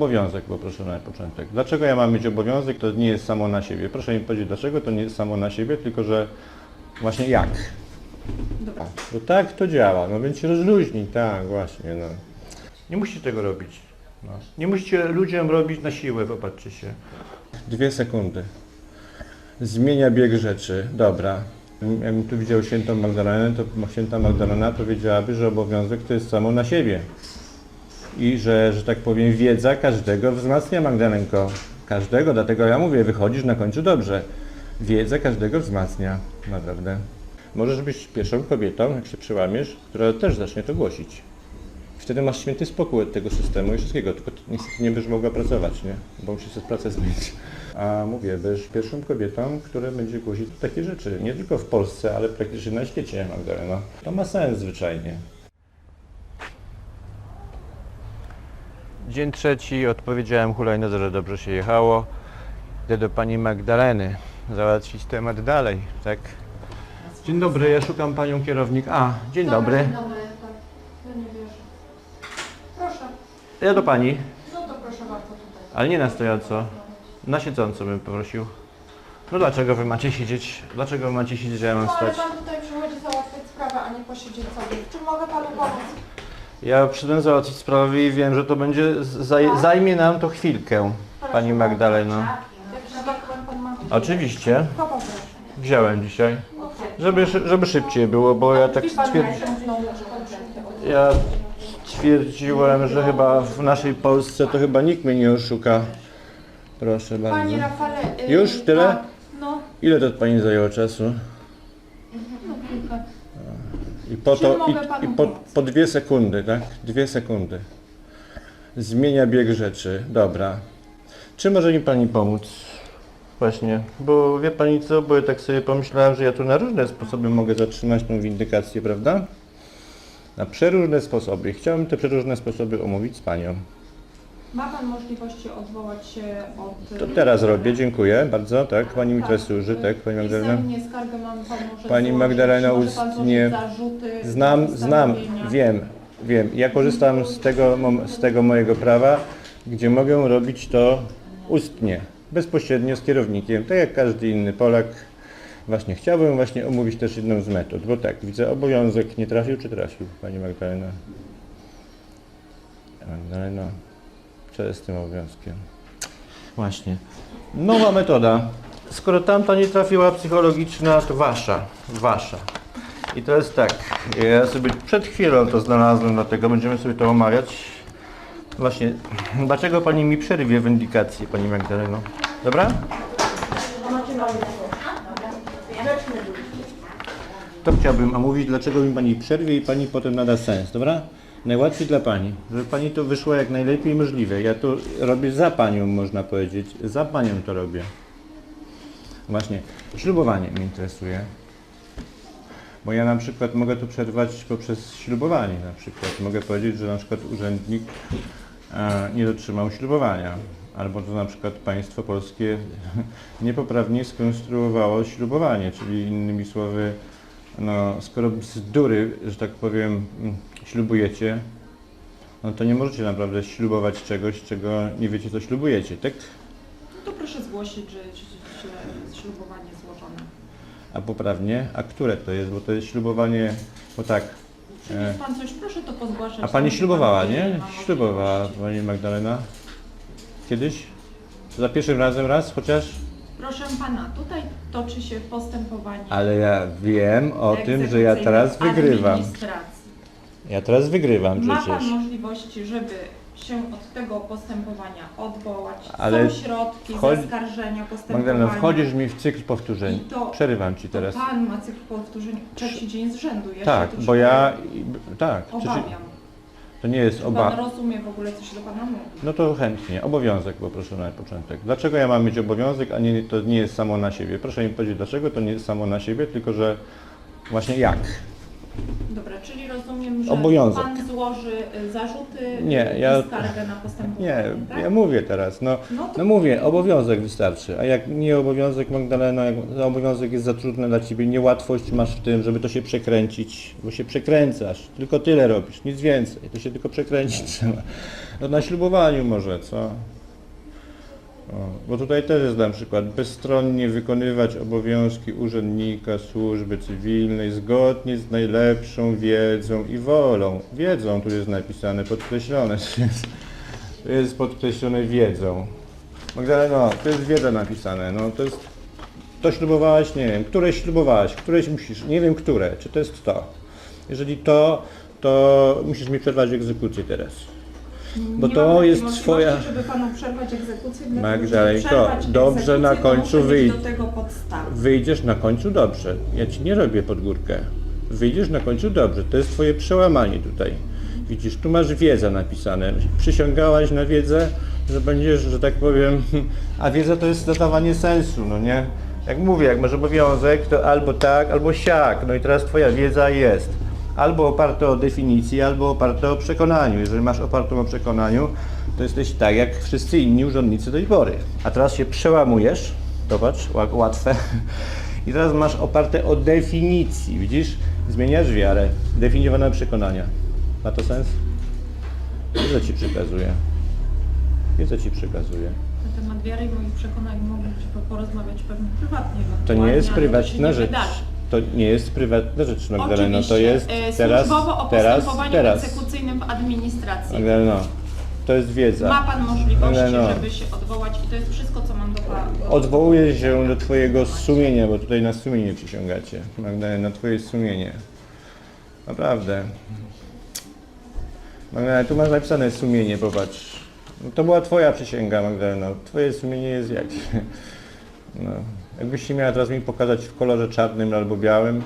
Obowiązek poproszę na początek. Dlaczego ja mam mieć obowiązek? To nie jest samo na siebie. Proszę mi powiedzieć, dlaczego to nie jest samo na siebie, tylko że właśnie jak. Dobra. Bo tak to działa, no więc się rozluźnij, tak, właśnie, no. Nie musicie tego robić. No. Nie musicie ludziom robić na siłę, popatrzcie się. Dwie sekundy. Zmienia bieg rzeczy. Dobra. Jakbym tu widział świętą Magdalenę, to święta Magdalena powiedziałaby, że obowiązek to jest samo na siebie. I że, że tak powiem, wiedza każdego wzmacnia Magdalenko. Każdego, dlatego ja mówię, wychodzisz na końcu dobrze. Wiedza każdego wzmacnia, naprawdę. Możesz być pierwszą kobietą, jak się przełamiesz, która też zacznie to głosić. Wtedy masz święty spokój od tego systemu i wszystkiego, tylko ty niestety nie będziesz mogła pracować, nie? Bo musisz sobie pracę zmienić. A mówię, będziesz pierwszą kobietą, która będzie głosić takie rzeczy. Nie tylko w Polsce, ale praktycznie na świecie, Magdalena. To ma sens zwyczajnie. Dzień trzeci, odpowiedziałem hulajnodze, że dobrze się jechało. Idę do pani Magdaleny, załatwić temat dalej, tak? Dzień dobry, ja szukam panią kierownik. A, dzień dobry. Dzień dobry, tak. Ja nie wierzę. Proszę, Ja do pani, no to proszę bardzo tutaj. ale nie na stojąco. Na siedząco bym poprosił. No dlaczego wy macie siedzieć? Dlaczego wy macie siedzieć, a ja mam No ale stać? pan tutaj przychodzi załatwiać sprawę, a nie posiedzieć sobie. W czym mogę panu pomóc? Ja przyszedłem załatwić sprawę i wiem, że to będzie, zaj, zajmie nam to chwilkę, pani Magdaleno. Jak że tak powiem, pan ma... Oczywiście, wziąłem dzisiaj, żeby, szy- żeby szybciej było, bo ja tak stwierdziłem. Ja stwierdziłem, że chyba w naszej Polsce to chyba nikt mnie nie oszuka. Proszę bardzo. Panie Rafale... y, Już? Tyle? Tak. No, Ile to pani zajęło czasu? Po Czym to, mogę i, panu i po, pomóc? po dwie sekundy, tak? Dwie sekundy. Zmienia bieg rzeczy. Dobra. Czy może mi pani pomóc? Właśnie, bo wie pani co, bo ja tak sobie pomyślałem, że ja tu na różne sposoby mogę zatrzymać tą windykację, prawda? Na przeróżne sposoby. Chciałbym te przeróżne sposoby omówić z panią. Ma pan możliwości odwołać się od... To teraz robię, dziękuję bardzo, tak? Pani mi Tak. teraz służy, tak? Pani Magdalena? Pisemnie skargę mam pan może Pani złożyć, Magdalena może pan ustnie- złożyć zarzuty Znam, znam, postanowienia. wiem, wiem. Ja korzystam z tego, mom- z tego mojego prawa, gdzie mogę robić to ustnie, bezpośrednio z kierownikiem, tak jak każdy inny Polak. Właśnie chciałbym właśnie omówić też jedną z metod, bo tak, widzę obowiązek, nie trafił czy trafił, Pani Magdalena? Magdalena, co jest tym obowiązkiem? Właśnie. Nowa metoda. Skoro tamta nie trafiła psychologiczna, to wasza, wasza. I to jest tak, ja sobie przed chwilą to znalazłem, dlatego będziemy sobie to omawiać. Właśnie, dlaczego Pani mi przerwie windykację, Pani Magdaleno? Dobra? To chciałbym omówić, dlaczego mi Pani przerwie i Pani potem nada sens, dobra? Najłatwiej dla Pani, żeby Pani to wyszło jak najlepiej możliwe. Ja to robię za Panią, można powiedzieć. Za Panią to robię. Właśnie, ślubowanie mnie interesuje. Bo ja na przykład mogę tu przerwać poprzez ślubowanie na przykład. Mogę powiedzieć, że na przykład urzędnik e, nie dotrzymał ślubowania. Albo to na przykład państwo polskie niepoprawnie skonstruowało ślubowanie, czyli innymi słowy, no, skoro bzdury, że tak powiem, ślubujecie, no to nie możecie naprawdę ślubować czegoś, czego nie wiecie, co ślubujecie, tak? No to proszę zgłosić, że źle ślubowanie złożone. A poprawnie, a które to jest? Bo to jest ślubowanie, bo tak. E, pan coś, proszę to pozgłaszać. A pani ślubowała, nie? Ślubowała pani Magdalena? Kiedyś? Za pierwszym razem raz chociaż? Proszę pana, tutaj toczy się postępowanie. Ale ja wiem o tym, że ja teraz wygrywam. administracji. Ja teraz wygrywam Ma przecież. pan możliwości, żeby się od tego postępowania odwołać. Ale Są środki wchodzi- zaskarżenia postępowania. Magdalena, wchodzisz mi w cykl powtórzeń. I to- Przerywam ci To teraz. pan ma cykl powtórzeń trzeci dzień z rzędu. Ja Tak, się bo ja. Tak, przecież Obawiam. to nie jest Czy oba. pan rozumie w ogóle, co się do pana mówi? No to chętnie. Obowiązek poproszę na początek. Dlaczego ja mam mieć obowiązek, a nie, to nie jest samo na siebie? Proszę mi powiedzieć, dlaczego to nie jest samo na siebie, tylko że właśnie jak? Dobra, czyli rozumiem, że Obowiązek. pan złoży y, zarzuty Nie, y, ja- i skargę na postępowanie, Nie, tak? ja mówię teraz, no, No to no mówię, obowiązek wystarczy, a jak nie obowiązek Magdalena, jak obowiązek jest za trudny dla Ciebie, niełatwość masz w tym, żeby to się przekręcić, bo się przekręcasz, tylko tyle robisz, nic więcej, to się tylko przekręcić trzeba. No na ślubowaniu może, co? Bo tutaj też jest na przykład bezstronnie wykonywać obowiązki urzędnika służby cywilnej zgodnie z najlepszą wiedzą i wolą. Wiedzą tu jest napisane, podkreślone. To jest, jest podkreślone wiedzą. Magdaleno, to jest wiedza napisane. No to jest. To ślubowałaś, nie wiem, któreś ślubowałaś, któreś musisz, nie wiem które, czy to jest to. Jeżeli to, to musisz mi przerwać egzekucję teraz. Bo nie to mam jest możliwości, twoja- żeby panu przerwać egzekucję, dlatego, Magdalenko, żeby przerwać dobrze egzekucję, na to końcu do tego. Wyjdziesz na końcu dobrze. Ja ci nie robię pod górkę. Wyjdziesz na końcu dobrze. To jest twoje przełamanie tutaj. Widzisz, tu masz wiedza napisane. Przysięgałaś na wiedzę, że będziesz, że tak powiem, a wiedza to jest nadawanie sensu, no nie? Jak mówię, jak masz obowiązek, to albo tak, albo siak. No i teraz twoja wiedza jest albo oparte o definicji, albo oparte o przekonaniu. Jeżeli masz opartą o przekonaniu, to jesteś tak jak wszyscy inni urzędnicy do tej pory. A teraz się przełamujesz, zobacz, ła- łatwe. I teraz masz oparte o definicji, widzisz? Zmieniasz wiarę, definiowane przekonania. Ma to sens? Wiedzę ci przekazuję. Wiedzę ci przekazuję. Na temat wiary i moich przekonań moglibyśmy porozmawiać pewnie prywatnie. To nie jest prywatna rzecz. wydarzy. To nie jest prywatna rzecz, Magdaleno. To Oczywiście, jest e, teraz, służbowo o teraz, postępowaniu teraz. egzekucyjnym w administracji. Magdaleno, to jest wiedza. Ma Pan możliwości, Ale no. żeby się odwołać i to jest wszystko, co mam do Pana. Odwołuję się do Twojego sumienia, bo tutaj na sumienie przysięgacie. Magdalena, na Twoje sumienie. Naprawdę. Magdalena, tu masz napisane sumienie, popatrz. No, to była Twoja przysięga, Magdalena. Twoje sumienie jest jak? No. Jakbyś się miała teraz mi pokazać w kolorze czarnym albo białym,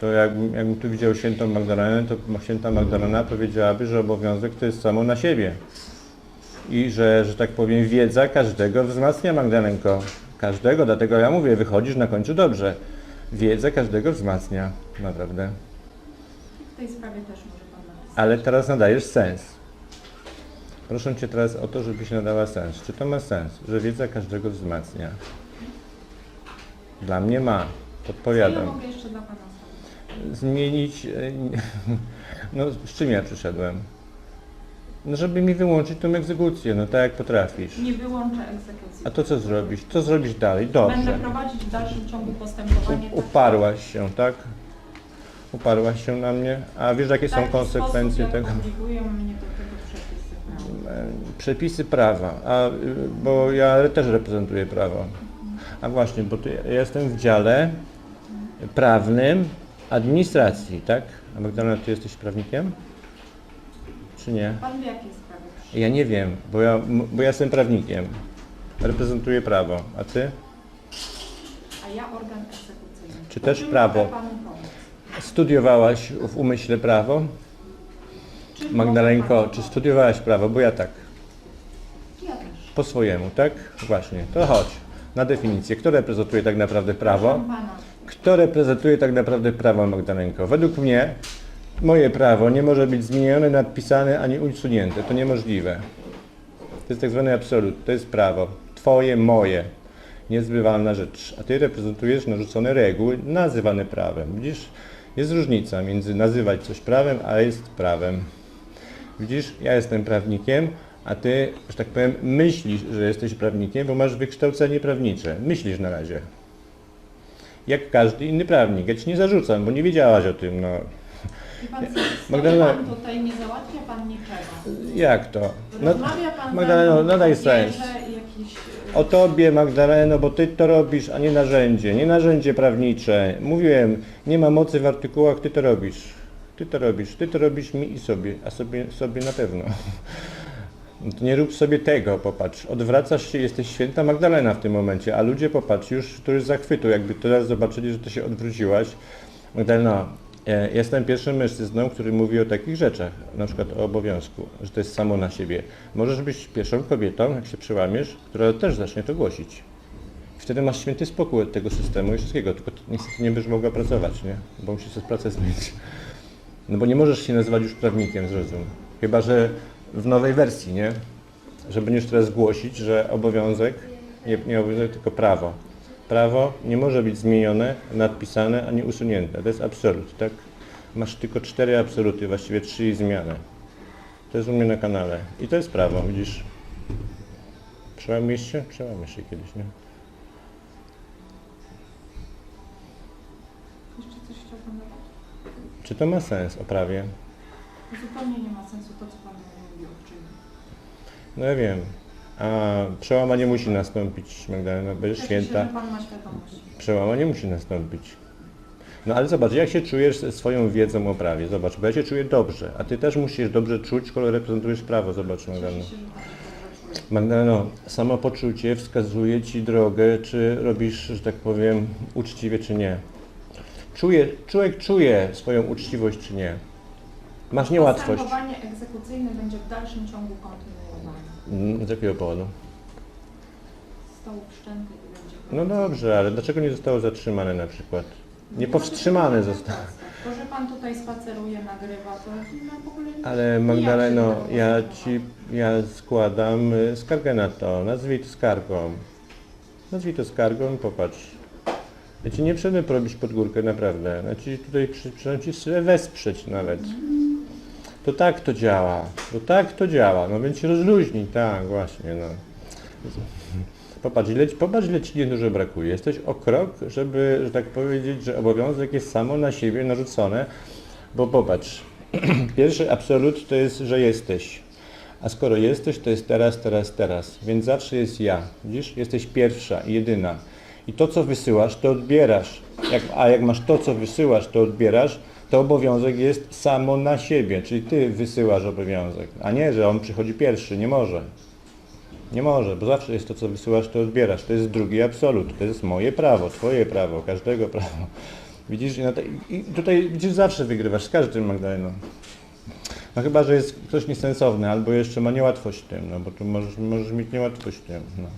to jakbym, jakbym tu widział świętą Magdalenę, to święta Magdalena powiedziałaby, że obowiązek to jest samo na siebie i że, że tak powiem, wiedza każdego wzmacnia Magdalenko. Każdego, dlatego ja mówię, wychodzisz na końcu dobrze. Wiedza każdego wzmacnia, naprawdę. W tej sprawie też może Pan napisać. Ale teraz nadajesz sens. Proszę Cię teraz o to, żebyś nadała sens. Czy to ma sens, że wiedza każdego wzmacnia? Dla mnie ma. Co ja Podpowiadam. mogę jeszcze dla Pana zrobić? Zmienić... e, No, z czym ja przyszedłem? No, żeby mi wyłączyć tą egzekucję, no tak jak potrafisz. Nie wyłączę egzekucji. A to co zrobić? Co zrobić dalej? Dobrze. Będę prowadzić w dalszym ciągu postępowanie. U, uparłaś się, tak? Uparłaś się na mnie. A wiesz jakie są taki konsekwencje sposób, tego? mnie do tego przepisy prawa. Przepisy prawa, a, bo ja też reprezentuję prawo. A właśnie, bo ty, ja jestem w dziale prawnym administracji, tak? A Magdalena, ty jesteś prawnikiem? Czy nie? Pan w jakiej sprawie? Ja nie wiem, bo ja, bo ja jestem prawnikiem. Reprezentuję prawo. A ty? A ja organ egzekucyjny. Czy też prawo? Studiowałaś w umyśle prawo? Magdalenko, czy studiowałaś prawo? Bo ja tak. Ja też. Po swojemu, tak? Właśnie. To chodź. Na definicję. Kto reprezentuje tak naprawdę prawo? Kto reprezentuje tak naprawdę prawo, Magdalenko? Według mnie moje prawo nie może być zmienione, nadpisane ani usunięte. To niemożliwe. To jest tak zwany absolut. To jest prawo. Twoje, moje. Niezbywalna rzecz. A ty reprezentujesz narzucone reguły nazywane prawem. Widzisz? Jest różnica między nazywać coś prawem, a jest prawem. Widzisz, ja jestem prawnikiem, a ty, że tak powiem, myślisz, że jesteś prawnikiem, bo masz wykształcenie prawnicze. Myślisz na razie. Jak każdy inny prawnik. Ja ci nie zarzucam, bo nie wiedziałaś o tym. No. wie Pan, Magdalena- Pan tutaj, nie załatwia Pan niczego. Jak to? No, Rozmawia Pan Magdaleno, nadaj sens. i jakiś, e, O tobie, Magdaleno, bo ty to robisz, a nie narzędzie. Nie narzędzie prawnicze. Mówiłem, nie ma mocy w artykułach, ty to robisz. Ty to robisz. Ty to robisz mi i sobie, a sobie, sobie na pewno. No nie rób sobie tego, popatrz. Odwracasz się, jesteś święta Magdalena w tym momencie, a ludzie, popatrz, już to jest zachwytu, jakby teraz zobaczyli, że ty się odwróciłaś. Magdalena, e, jestem pierwszym mężczyzną, który mówi o takich rzeczach, na przykład o obowiązku, że to jest samo na siebie. Możesz być pierwszą kobietą, jak się przełamiesz, która też zacznie to głosić. Wtedy masz święty spokój od tego systemu i wszystkiego, tylko niestety nie będziesz mogła pracować, nie? Bo musisz pracę zmienić. No bo nie możesz się nazywać już prawnikiem, zrozum. Chyba, że w nowej wersji, nie? Że będziesz teraz głosić, że obowiązek, nie, nie obowiązek, tylko prawo. Prawo nie może być zmienione, nadpisane, ani usunięte. To jest absolut, tak? Masz tylko cztery absoluty, właściwie trzy zmiany. To jest u mnie na kanale. I to jest prawo, widzisz? Przełamiesz się? Przełamiesz się kiedyś, nie? Jeszcze coś chciał Pan dodać? Czy to ma sens o prawie? Zupełnie nie ma sensu to, co Pan czynie. No ja wiem. A przełamanie musi nastąpić, Magdalena, będziesz święta. że Pan ma świadomość. Przełamanie musi nastąpić. No ale zobacz, jak się czujesz ze swoją wiedzą o prawie? Zobacz, bo ja się czuję dobrze, a ty też musisz dobrze czuć, skoro reprezentujesz prawo. Zobacz, Magdaleno. Cieszę się, że Pan się dobrze czuje. Magdaleno, samopoczucie wskazuje ci drogę, czy robisz, że tak powiem, uczciwie, czy nie. Czuje, człowiek czuje swoją uczciwość, czy nie. Masz niełatwość. Postępowanie egzekucyjne będzie w dalszym ciągu kontynuowane. Mm, Z jakiego powodu? Zostało wszczęte i będzie No dobrze, ale dlaczego nie zostało zatrzymane na przykład? Nie powstrzymane zostało. To, że Pan tutaj spaceruje, nagrywa, to no w ogóle nie Ale Magdaleno, ja ci, ja składam y, skargę na to, nazwij to skargą. Nazwij to skargą i popatrz. Ja ci nie przyjdę porobić pod górkę, naprawdę. Ja ci tutaj przy, ci się wesprzeć nawet. To tak to działa, to tak to działa, no więc się rozluźnij, tak, właśnie, no. Popatrz, ile, popatrz, ile ci niedużo brakuje. Jesteś o krok, żeby, że tak powiedzieć, że obowiązek jest samo na siebie narzucone, bo popatrz, Pierwszy absolut to jest, że jesteś. A skoro jesteś, to jest teraz, teraz, teraz. Więc zawsze jest ja. Widzisz? Jesteś pierwsza jedyna. I to, co wysyłasz, to odbierasz. Jak, a jak masz to, co wysyłasz, to odbierasz, to obowiązek jest samo na siebie. Czyli ty wysyłasz obowiązek, a nie, że on przychodzi pierwszy. Nie może. Nie może, bo zawsze jest to, co wysyłasz, to odbierasz. To jest drugi absolut. To jest moje prawo, twoje prawo, każdego prawo. Widzisz, i, tutaj widzisz, zawsze wygrywasz z każdym Magdaleną. No chyba, że jest ktoś niesensowny, albo jeszcze ma niełatwość w tym, no bo tu możesz, możesz mieć niełatwość w tym. No.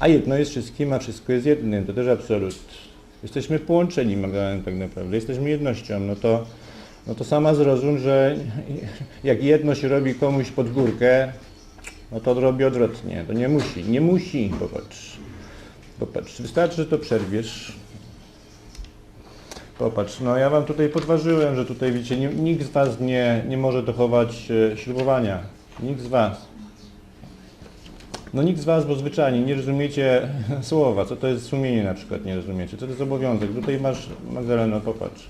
A jedno jest wszystkim, a wszystko jest jednym, to też absolut. Jesteśmy połączeni Magdalena tak naprawdę, jesteśmy jednością, no to, no to sama zrozum, że jak jedno się robi komuś pod górkę, no to robi odwrotnie, to nie musi, nie musi, popatrz. Popatrz, wystarczy, że to przerwiesz, Popatrz, no ja wam tutaj podważyłem, że tutaj wiecie, nie, nikt z was nie, nie może dochować e, ślubowania. Nikt z was. No nikt z was, bo zwyczajnie nie rozumiecie słowa. Co to jest sumienie na przykład, nie rozumiecie. Co to jest obowiązek. Tutaj masz, Magdaleno, popatrz.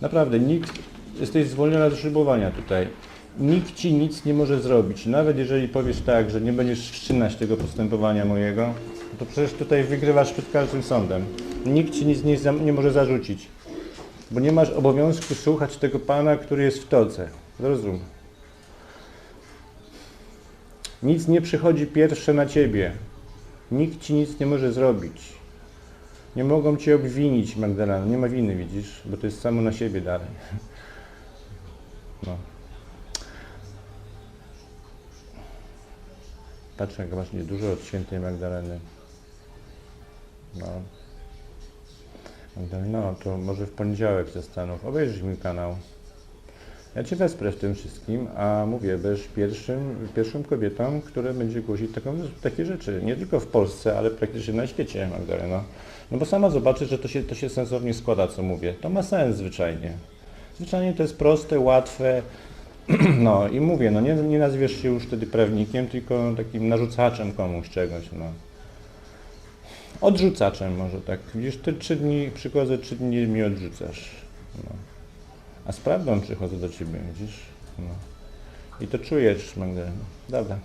Naprawdę, nikt, jesteś zwolniona do ślubowania tutaj. Nikt ci nic nie może zrobić. Nawet jeżeli powiesz tak, że nie będziesz wszczynać tego postępowania mojego, to przecież tutaj wygrywasz przed każdym sądem. Nikt ci nic nie, nie może zarzucić. Bo nie masz obowiązku słuchać tego pana, który jest w todze. Zrozum. Nic nie przychodzi pierwsze na ciebie. Nikt ci nic nie może zrobić. Nie mogą cię obwinić, Magdalena. Nie ma winy, widzisz? Bo to jest samo na siebie dalej. No. Jak masz niedużo od świętej Magdaleny. No. No, to może w poniedziałek zastanów. Obejrzyj mój kanał. Ja Cię wesprę w tym wszystkim, a mówię, będziesz pierwszym, pierwszą kobietą, która będzie głosić taką, takie rzeczy. Nie tylko w Polsce, ale praktycznie na świecie, Magdalena. No bo sama zobaczysz, że to się, to się sensownie składa, co mówię. To ma sens zwyczajnie. Zwyczajnie to jest proste, łatwe. No i mówię, no nie, nie nazwiesz się już wtedy prawnikiem, tylko takim narzucaczem komuś czegoś, no. Odrzucaczem może tak. Widzisz, ty trzy dni, przychodzę, trzy dni mi odrzucasz. No. A z prawdą przychodzę do ciebie, widzisz? No. I to czujesz, Magdalena. Dobra.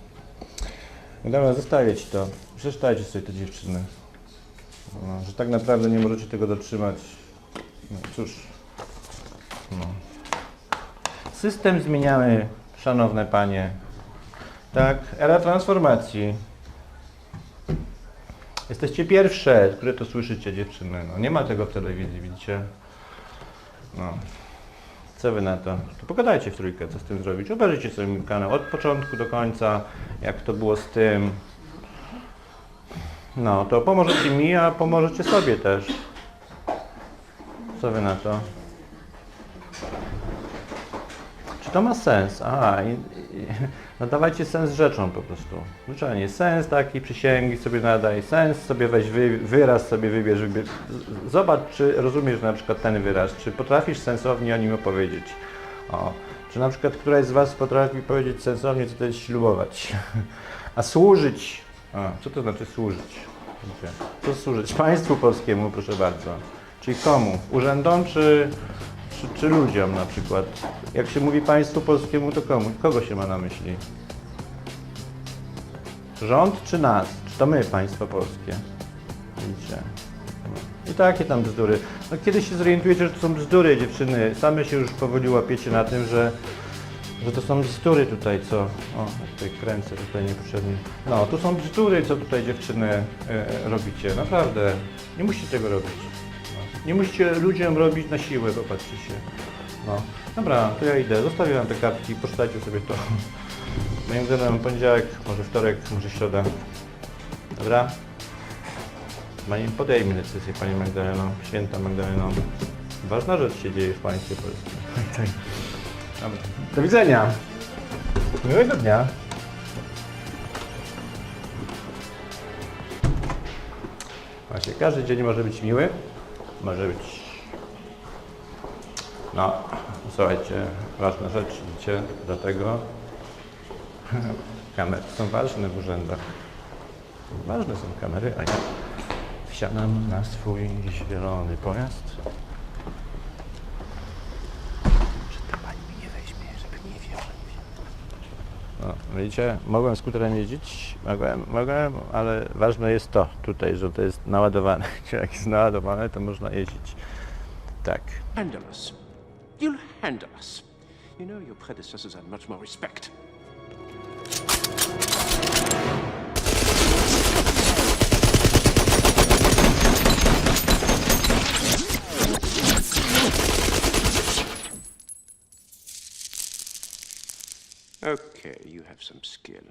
Dobra, zostawię ci to. Przeczytajcie sobie te dziewczyny. No, że tak naprawdę nie możecie tego dotrzymać. No cóż. No. System zmieniamy, szanowne panie. Tak, era transformacji. Jesteście pierwsze, które to słyszycie, dziewczyny. No, nie ma tego w telewizji, widzicie? No. Co wy na to? To pogadajcie w trójkę, co z tym zrobić. Obejrzyjcie sobie mój kanał od początku do końca, jak to było z tym. No, to pomożecie mi, a pomożecie sobie też. Co wy na to? to ma sens. I, nadawajcie sens rzeczom po prostu. Zwyczajnie, sens taki, przysięgi sobie nadaj, sens sobie weź wy, wyraz sobie wybierz, wybierz. Zobacz, czy rozumiesz na przykład ten wyraz, czy potrafisz sensownie o nim opowiedzieć. O. Czy na przykład któraś z Was potrafi powiedzieć sensownie, co to jest ślubować. A służyć. Co to znaczy służyć? Co służyć? Państwu polskiemu, proszę bardzo. Czyli komu? Urzędom czy, czy, czy ludziom na przykład? Jak się mówi państwu polskiemu, to komu? Kogo się ma na myśli? Rząd czy nas? Czy to my, państwo polskie? Widzicie? I takie tam bzdury. No kiedyś się zorientujecie, że to są bzdury, dziewczyny. Same się już powoli łapiecie na tym, że, że to są bzdury tutaj, co... O, tutaj kręcę, tutaj niepotrzebnie. No, to są bzdury, co tutaj dziewczyny e, robicie. Naprawdę. Nie musicie tego robić. No. Nie musicie ludziom robić na siłę, popatrzcie się. No. Dobra, to ja idę. Zostawiam te kartki, poczytajcie sobie to. Moim zdaniem poniedziałek, może wtorek, może środa. Dobra? Pani podejmie decyzję, Pani Magdaleno, święta Magdaleno. Ważna rzecz się dzieje w państwie polskim. Tak. Dobra. Do widzenia. Miłego dnia. Właśnie, każdy dzień może być miły. Może być... No, słuchajcie, ważna rzecz, widzicie, dlatego kamery są ważne w urzędach. Ważne są kamery, a ja wsiadam na swój zielony pojazd. Czy ta pani mnie nie weźmie, żeby nie wziął? No, widzicie, mogłem skuterem jeździć, mogłem, mogłem, ale ważne jest to tutaj, że to jest naładowane. Jak jest naładowane, to można jeździć. Tak. You'll handle us. You know your predecessors had much more respect. You have some skill.